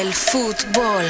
el fútbol.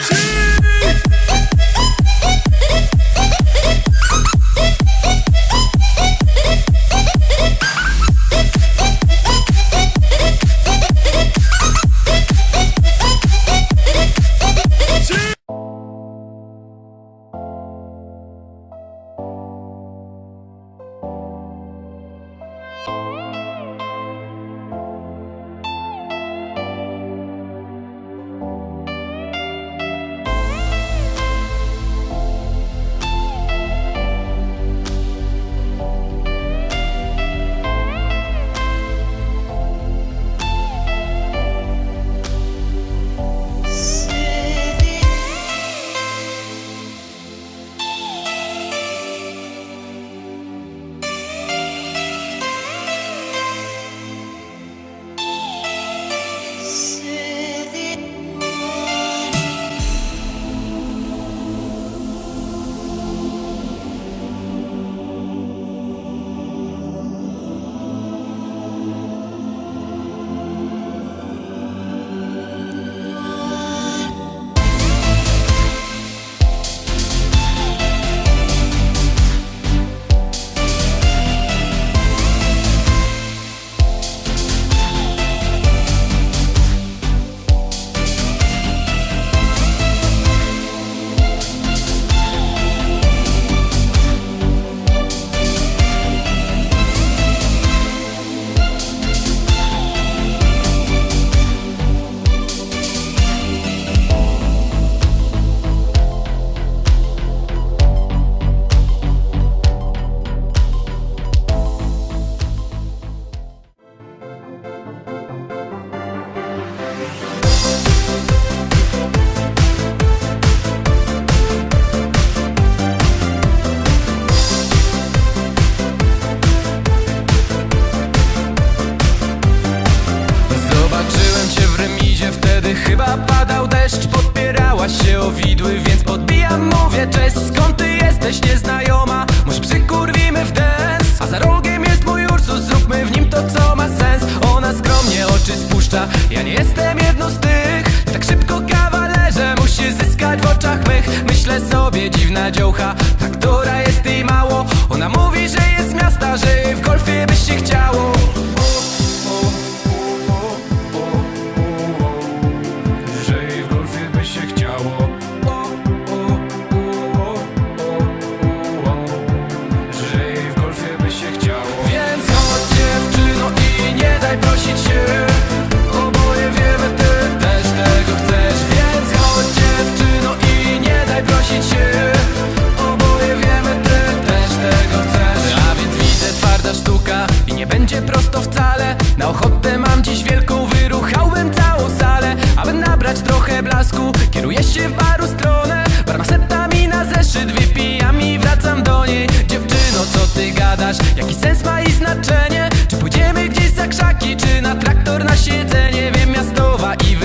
Cześć Skąd ty jesteś, nieznajoma? Może przykurwimy w dance? A za rogiem jest mój Ursus, zróbmy w nim to, co ma sens Ona skromnie oczy spuszcza, ja nie jestem jedną z tych Tak szybko kawalerze, musi zyskać w oczach mych Myślę sobie, dziwna dziołcha, tak która jest jej mało Ona mówi, że jest z miasta, że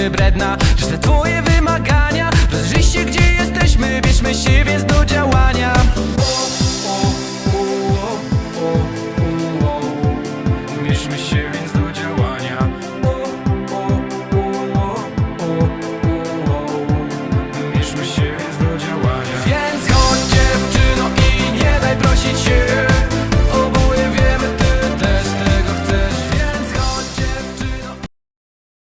wybredna